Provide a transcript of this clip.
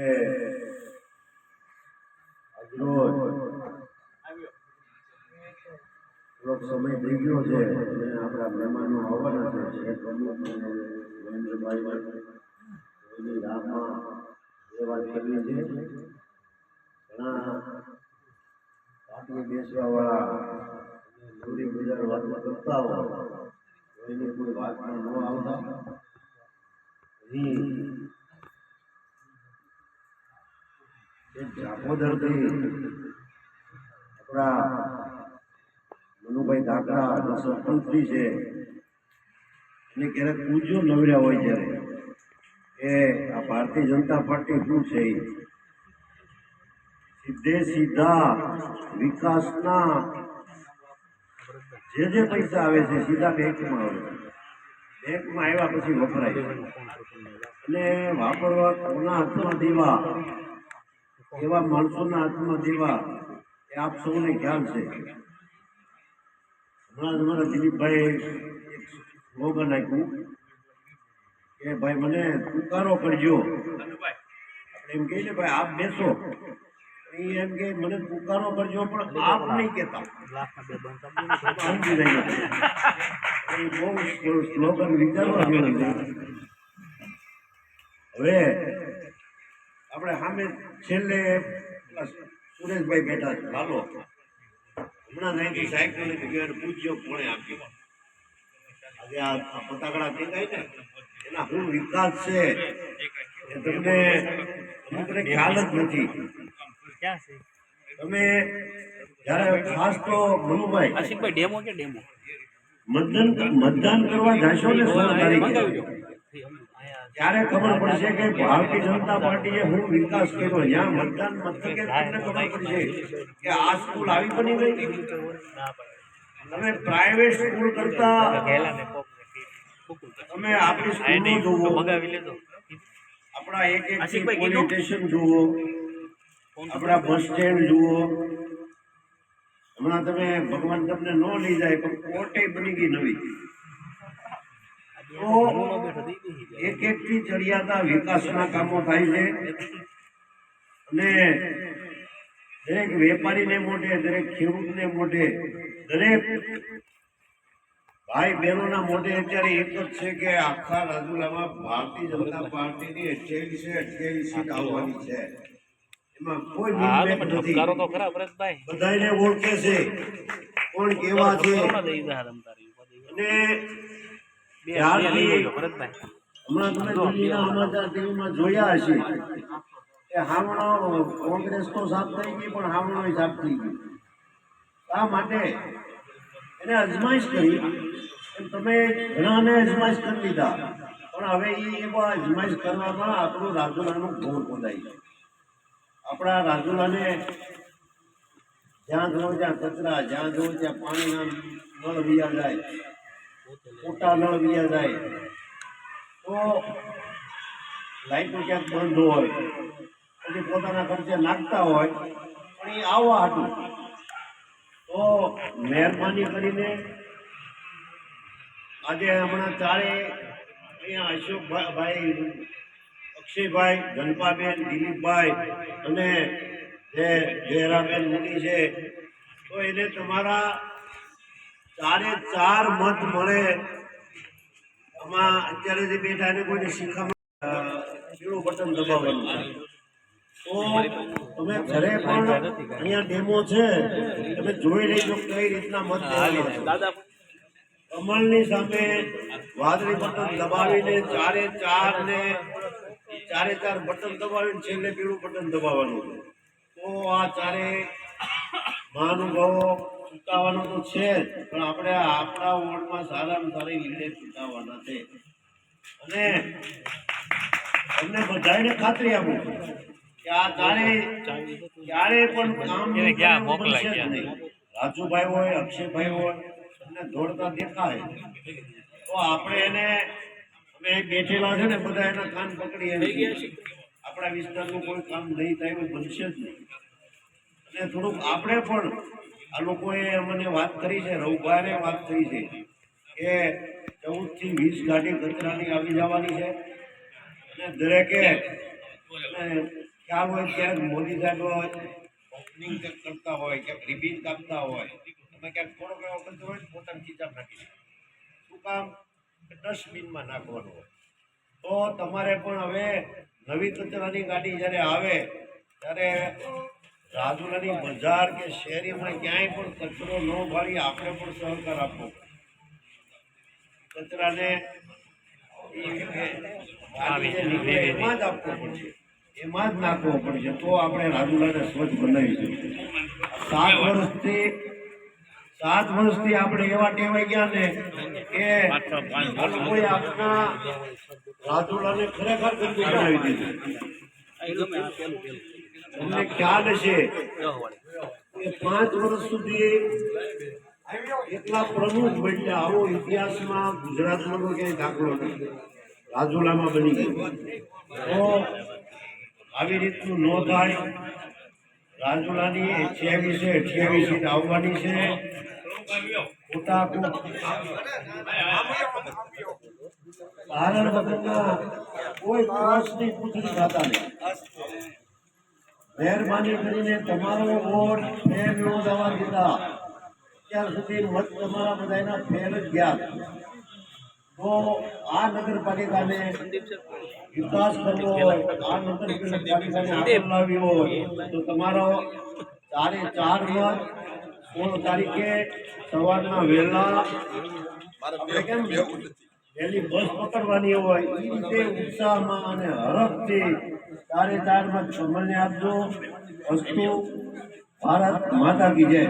એ આજરોજ થોડોક સમય થઈ ગયો છે અને આપણા મહેમાનો આવવાના છે શેખ પ્રમુખ અને રવિન્દ્રભાઈ એની રાહમાં એ વાત કરવી છે ઘણા પાટીએ બેસવા વાળા થોડી બજાર વાતો કરતા હોય એની કોઈ વાતમાં ન આવતા અહીં એક આપણા મનુભાઈ ધાકડા જે સરપંચશ્રી છે, એને ક્યારેક પૂછજો નવર્યા હોય ત્યારે એ આ ભારતીય જનતા પાર્ટી શું છે? સીધે સીધા વિકાસના જે જે પૈસા આવે છે, સીધા બેંકમાં આવે બેંકમાં આવ્યા પછી વપરાય અને વાપરવા કોના હાથમાં દેવા? એવા માણસોના હાથમાં દેવા એ આપ સૌને ખ્યાલ છે. હમણાં તમારા દિલીપભાઈ એક સ્લોગન આપ્યું કે ભાઈ, મને પુકારો કરજો. આપણે એમ કહીએ ને ભાઈ, આપ બેસો. એમ કે, મને પુકારો કરજો, પણ આપ નહીં કહેતા. સમજી જાય એ બહુ સ્લોગન વિચારવા હવે આપણે સામે છેલ્લે સુરેશભાઈ બેઠા છે લાલો. હમણાં નાઈન્ટી સાયકલ ને કહેવાય કોણે આપ્યો? આજે આ પતાકડા ટેકાય ને એના શું વિકાસ છે. એ તમને અમુકને ખ્યાલ જ નથી. તમે જ્યારે ખાસ તો મનુભાઈ આશિકભાઈ ડેમો કે ડેમો? મતદાન મતદાન કરવા જશો ને સોળ તારીખે? ત્યારે ખબર પડશે કે ભારતીય જનતા પાર્ટીએ હું વિકાસ કર્યો. જ્યાં મતદાન મથકે તમને ખબર પડશે કે આ સ્કૂલ આવી બની ગઈ? તમે પ્રાઇવેટ સ્કૂલ કરતા તમે આપણી સ્કૂલો જુઓ. લેજો આપણા એક એક પોલીસ સ્ટેશન જુઓ. આપણા બસ સ્ટેન્ડ જુઓ. હમણાં તમે ભગવાન તમને ન લઈ જાય પણ કોર્ટે બની ગઈ નવી. તો એક એક થી ચડિયાતા વિકાસના કામો થાય છે. અને દરેક વેપારીને મોઢે દરેક ખેડૂતને મોઢે દરેક ભાઈ બહેનોના મોઢે અત્યારે એક જ છે કે આખા રાજુલામાં ભારતીય જનતા પાર્ટીની અઠ્યાવીસ અઠ્યાવીસ સીટ આવવાની છે. એમાં કોઈ નથી. બધાને ઓળખે છે. કોણ કેવા છે? અને હમણાં તમે દિલ્હીના સમાચાર જોયા હશે. કે હામણો કોંગ્રેસ તો સાફ થઈ ગઈ, પણ હાવણો સાફ થઈ ગઈ. આ માટે? એને અજમાઈશ કરી. એમ તમે ઘણાને અજમાઈશ કરી લીધા. પણ હવે એ એવો અજમાઈશ કરવામાં આપણું રાજુલાનું ઘોર ખોદાય છે આપણા રાજુલાને જ્યાં જુઓ ત્યાં કચરા, જ્યાં જુઓ ત્યાં પાણીના નળ વિયા જાય, મોટા નળ વિયા જાય તો લાઈટો ક્યાંક બંધ હોય. પછી પોતાના ખર્ચે નાખતા હોય, પણ એ આવવા હતું તો મહેરબાની કરીને આજે હમણાં ચારે અહીંયા અશોકભાઈ, અક્ષયભાઈ, ધનપાબેન, દિલીપભાઈ અને જે જયરાબેન મુની છે, તો એને તમારા ચારે ચાર મત મળે. આમાં અત્યારે જે બેઠા એને કોઈને શીખામાં અ, પીળું બટન દબાવવાનું છે. તો તમે ઘરે પણ અહીંયા ડેમો છે તમે જોઈ લેજો કઈ રીતના મત દેવાના છે. દાદા સામે વાદળી બટન દબાવીને ચારે ચાર ને ચારે ચાર બટન દબાવીને છેલ્લે પીળું બટન દબાવવાનું તો આ ચારે મહાનુભાવો ચૂંટાવાનું તો છે જ પણ આપણે આપણા વોર્ડમાં સારામાં સારી લીડે ચૂંટાવાના છે. અને તમને બધાને ખાતરી આપું કે આ ચારે ક્યારે પણ કામ. રાજુભાઈ હોય અક્ષયભાઈ હોય તમને દોડતા દેખાય. તો આપણે એને અમે બેઠેલા છે ને બધા એના કાન પકડી આપણા વિસ્તારનું કોઈ કામ નહીં થાય એવું બનશે જ નહીં. અને થોડુંક આપણે પણ આ લોકોએ અમને વાત કરી છે, રવિવારે વાત કરી છે કે ચૌદથી વીસ ગાડી કચરાની આવી જવાની છે. અને દરેકે ખ્યાલ હોય ક્યાંક મોદી સાહેબ ઓપનિંગ કરતા હોય, કે રિબિન કાપતા હોય, તમે ક્યાંક થોડોક એવો કરતો હોય પોતાની ખીચામાં નાખી. શું કામ? ડસ્ટબિનમાં નાખવાનું હોય. તો તમારે પણ હવે નવી કચરાની ગાડી જ્યારે આવે, ત્યારે રાજુલાની બજાર કે શહેરીમાં ક્યાંય પણ કચરો ન ભરી આપણે પણ સહકાર આપવો. કચરાને એમાં જ આપવો પડશે. એમાં જ નાખવો પડશે. તો આપણે રાજુલાને સ્વચ્છ બનાવી શકીએ સાત વર્ષથી સાત વર્ષથી આપણે એવા ટેવાઈ ગયા ને કે રાજુલાને ખરેખર ગંદુ બનાવી દીધું. તમને ખ્યાલ છે કે પાંચ વર્ષ સુધી એટલા પ્રમુખ બન્યા. આવો ઇતિહાસમાં ગુજરાતમાં તો ક્યાંય દાખલો નથી. રાજુલામાં બની ગયો. તો આવી રીતનું ન થાય રાજુલાની અઠ્યાવીસે અઠ્યાવીસ સીટ આવવાની છે. કારણ વગરના કોઈ પ્રશ્નની પૂછડી થતા નહીં. મહેરબાની કરીને તમારો વોટ ફેર ન જવા દીધા અત્યાર સુધી મત તમારા બધાના ફેર જ ગયા. તો આ નગરપાલિકાને વિકાસ કરવો, આ નગરપાલિકાને આગળ લાવવી હોય તો તમારો ચારે ચાર મત સોળ તારીખે સવારના વહેલા કેમ વહેલી બસ પકડવાની હોય એ રીતે ઉત્સાહમાં અને હરખથી ચારે ચાર મત તમને આપજો અસ્તુ ભારત માતા કી જય.